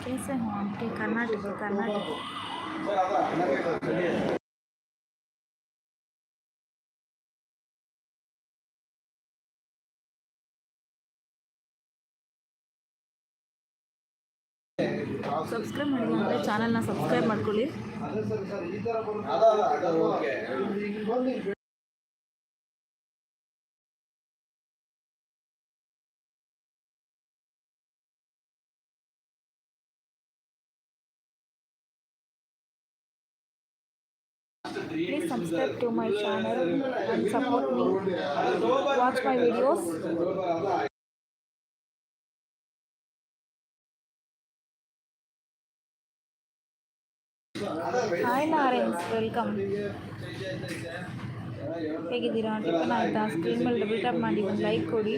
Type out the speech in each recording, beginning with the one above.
कैसे हो आपके कर्नाटक कर्नाटक ಸಬ್ಸ್ಕ್ರೈಬ್ ಮಾಡಿಲ್ಲ ಅಂದರೆ ಚಾನಲ್ನ ಸಬ್ಸ್ಕ್ರೈಬ್ ಮಾಡ್ಕೊಳ್ಳಿ subscribe to my channel and support me. Watch my videos. Hi ನಾರೆನ್ಸ್ welcome ಹೇಗಿದ್ದೀರಾ ಟಿಫನ್ ಆಯಿತಾ ಸ್ಕ್ರೀನ್ ಮೇಲೆ ಡಬಲ್ ಟ್ಯಾಪ್ ಮಾಡಿ ಒಂದು ಲೈಕ್ ಕೊಡಿ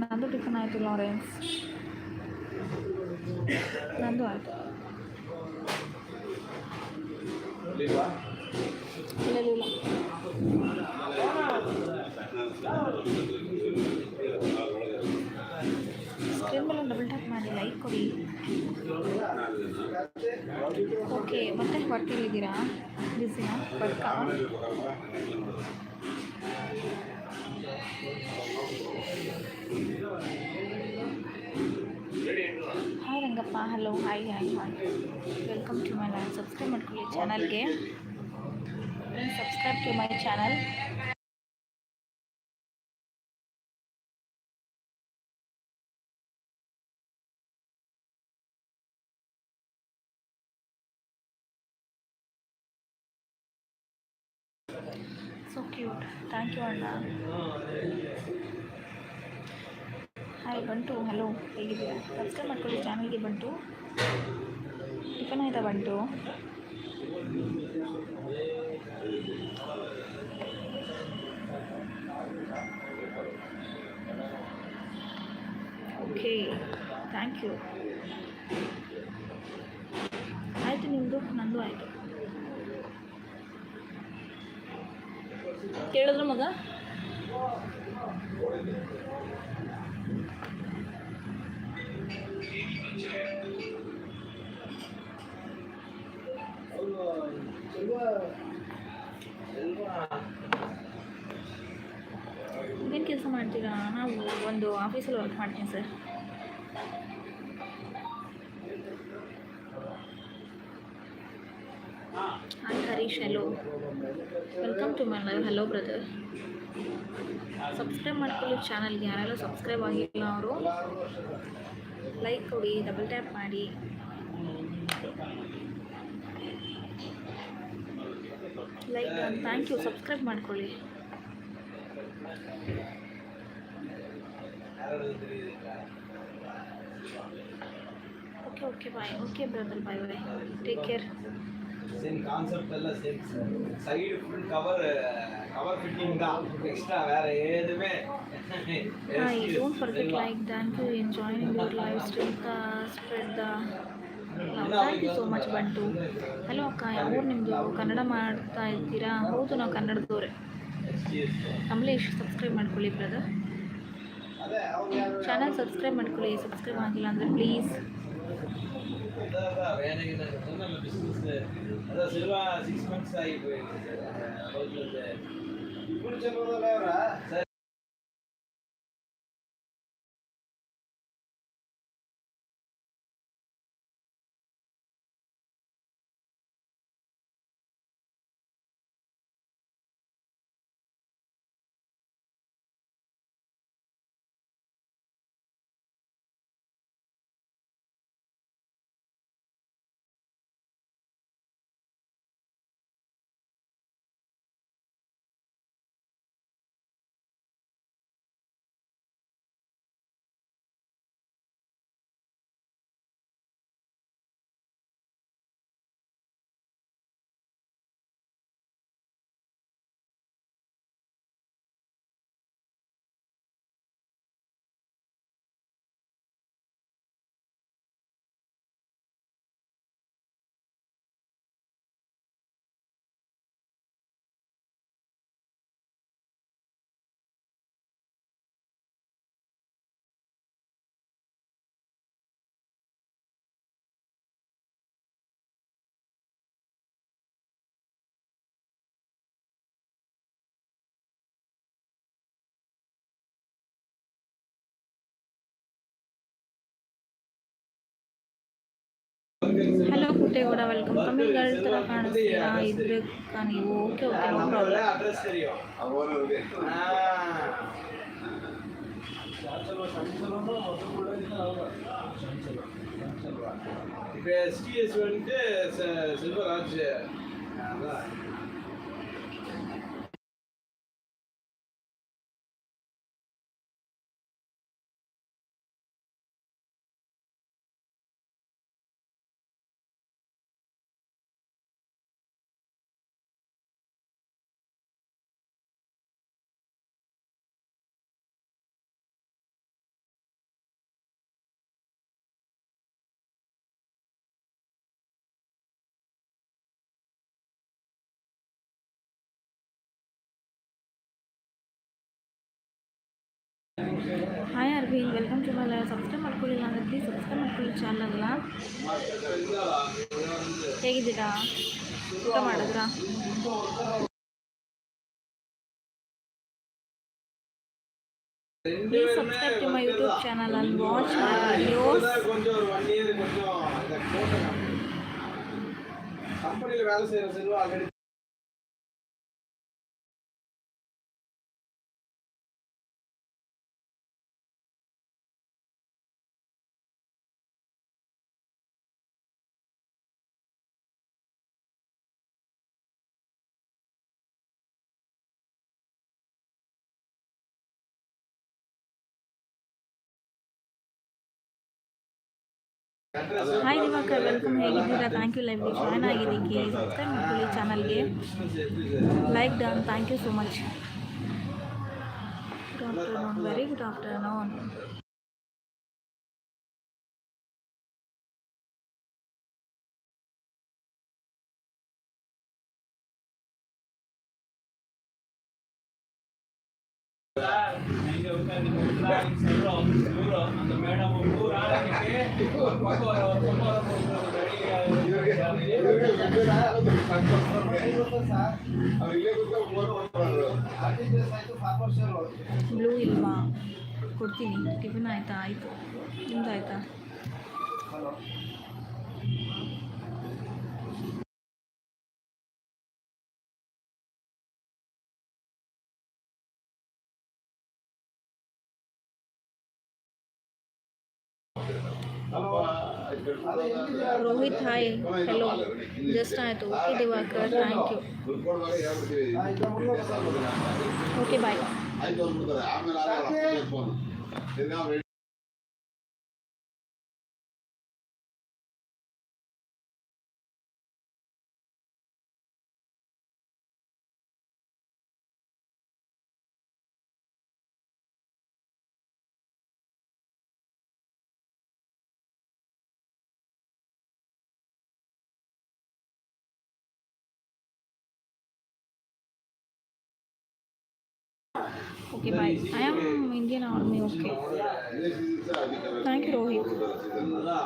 ನಂದು ಟಿಫನ್ ಆಯಿತು ಲಾರೆನ್ಸ್ ನಂದು ಆಯಿತು. ಸ್ಕ್ರೀನ್ ಮೇಲೆ ಡಬಲ್ ಟ್ಯಾಪ್ ಮಾಡಿ ಲೈಕ್ ಕೊಡಿ. ಓಕೆ ಮತ್ತೆ ವರ್ಕಲ್ಲಿದ್ದೀರಾ Thank ವರ್ಕಾ hi Rangappa hello hi hi hi welcome to my land subscribe ಮಾಡ್ಕೊಳ್ಳಿ ಚಾನಲ್ಗೆ subscribe to my channel so cute thank you ಅಣ್ಣ ಹಾಯ್ ಬಂಟು, ಹಲೋ, ಹೇಗಿದ್ದೀರಾ? ಸಬ್ಸ್ಕ್ರೈಬ್ ಮಾಡ್ಕೊಳ್ಳಿ ಚಾನಲ್ಗೆ ಬಂಟು. ಟಿಫನ್ ಆಯಿತಾ ಬಂಟು. ಓಕೆ ಥ್ಯಾಂಕ್ ಯು ಆಯಿತು ನಿಮ್ಮದು ನಂದು ಆಯಿತು. ಕೇಳಿದ್ರು ಮಗ? ಏನು ಕೆಲಸ ಮಾಡ್ತೀರಾ? ನಾವು ಒಂದು ಆಫೀಸಲ್ಲಿ ವರ್ಕ್ ಮಾಡ್ತೀನಿ sir. Hi Harish hello welcome to my live hello brother subscribe ಮಾಡ್ಕೊಳ್ಳಿ ಚಾನಲ್ಗೆ ಯಾರೆಲ್ಲ ಸಬ್ಸ್ಕ್ರೈಬ್ ಆಗಿಲ್ಲ ಅವರು ಲೈಕ್ ಕೊಡಿ ಡಬಲ್ ಟ್ಯಾಪ್ ಮಾಡಿ ಲೈಕ್ ಥ್ಯಾಂಕ್ ಯು ಸಬ್ಸ್ಕ್ರೈಬ್ ಮಾಡ್ಕೊಳ್ಳಿ okay okay bye okay brother bye bye take care same concept ಎಲ್ಲ same side full cover cover fitting தான் எக்ஸ்ட்ரா வேற எதுவுமே Hi, don't forget like thank you in joining your live stream the spread the love. Thank you so much ಬಂಟು hello ಅಕ್ಕ ಯಾವ ಊರು ನಿಮ್ಮದು ಕನ್ನಡ ಮಾಡ್ತಾ ಇದ್ದೀರಾ ಹೌದು ನಾವು ಕನ್ನಡದವ್ರೆ ಕಮಲೇಶ್ ಸಬ್ಸ್ಕ್ರೈಬ್ ಮಾಡ್ಕೊಳ್ಳಿ ಬ್ರದರ್ ಅದೇ ಅವ್ರು ಯಾರು ಚಾನಲ್ ಸಬ್ಸ್ಕ್ರೈಬ್ ಮಾಡ್ಕೊಳ್ಳಿ ಸಬ್ಸ್ಕ್ರೈಬ್ ಆಗಿಲ್ಲ ಅಂದರೆ ಪ್ಲೀಸ್ அதான் வேற என்ன சொன்னல பிசினஸ் ಕುಲ್ಚೆ ಬರೋಲ್ಲ ಅವರ ಸರಿ ಹಲೋ ಪುಟ್ಟೇಗೌಡ ವೆಲ್ಕಮ್ ಕಮ್ಮಿ ಗರ್ಲ್ ಥರ ಕಾಣಿಸ್ತೀರಾ ಇದ್ಬೇಕಾ ನೀವು okay okay no problem address ಸರಿಯೋ இப்போ எஸ்டிஎஸ் வந்துட்டு செ- செல்வராஜ் அதான் హాయ్ అర్బీన్ వెల్కమ్ టు మై సబ్స్క్రైబ్ అనుకోలేదు అందరికీ సబ్స్క్రైబ్ అనుకోలేదు ఛానల్లా? ಹೇಗಿದ್ದೀರಾ ಊಟ ಮಾಡಿದ್ರಾ please subscribe to my YouTube channel ಅಲ್ಲಿ ವಾಚ್ ಮೈ ವಿಡಿಯೋಸ್ కంపెనీలు వేల సేవ ಹಾಯ್ ದಿವಾಕರ್ ವೆಲ್ಕಮ್ ಹೇಗಿದ್ದೀರಾ ಥ್ಯಾಂಕ್ ಯು ಲೈವ್ಗೆ ಜಾಯ್ನ್ ಆಗಿದ್ದಕ್ಕೆ ಸಬ್ಸ್ಕ್ರೈಬ್ ಮಾಡ್ಕೊಳ್ಳಿ ಚಾನಲ್ಗೆ like done thank you so much good afternoon very good afternoon blue ಇಲ್ವಾ? ಕೊಡ್ತೀನಿ. ಟಿಫಿನ್ ಆಯಿತಾ? ಆಯಿತು. ನಿಮ್ದು ಆಯಿತಾ? रोहित हाय हेलो जस्ट आए तो okay Diwakar thank you okay bye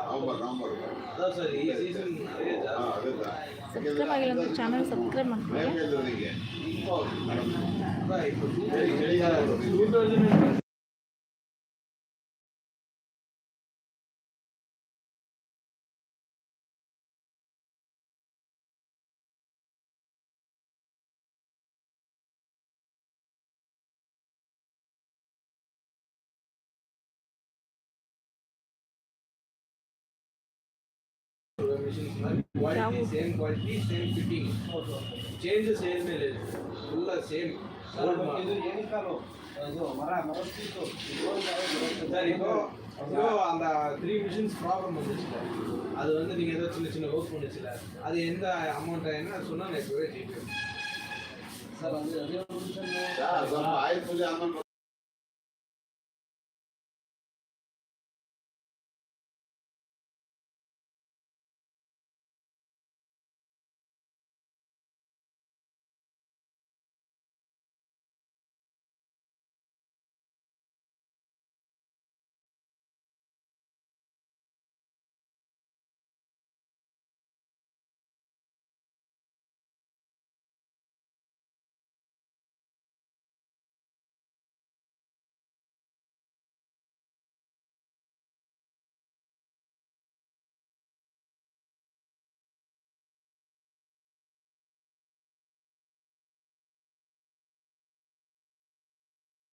November November ಅದ ಸರ್ ಈ ಸೀಸನ್ ಅದೇ ಹಾಂ ಅದೇ ಸರ್ ಸಬ್ಸ್ಕ್ರೈಬ್ ಆಗಿಲ್ಲ ಅಂದ್ರೆ ಚಾನಲ್ ಸಬ್ಸ್ಕ್ರೈಬ್ ಮಾಡ್ಕೊಳ್ಳಿ competitions quality same quality same fitting changes ఏమీ లేదు ఫుల్ సేమ్ சார் இப்போ இப்போ அந்த த்ரீ மிஷின்ஸ் ப்ராப்ளம் வந்துச்சுல அது வந்து நீங்கள் ஏதோ சின்ன சின்ன ஒர்க் பண்ணுச்சுல அது எந்த அமௌண்ட் ஆயினா சொன்னால் நான் இப்போவே ஜிபே சார் வந்து ஆயிரம் பூஜை அமௌண்ட்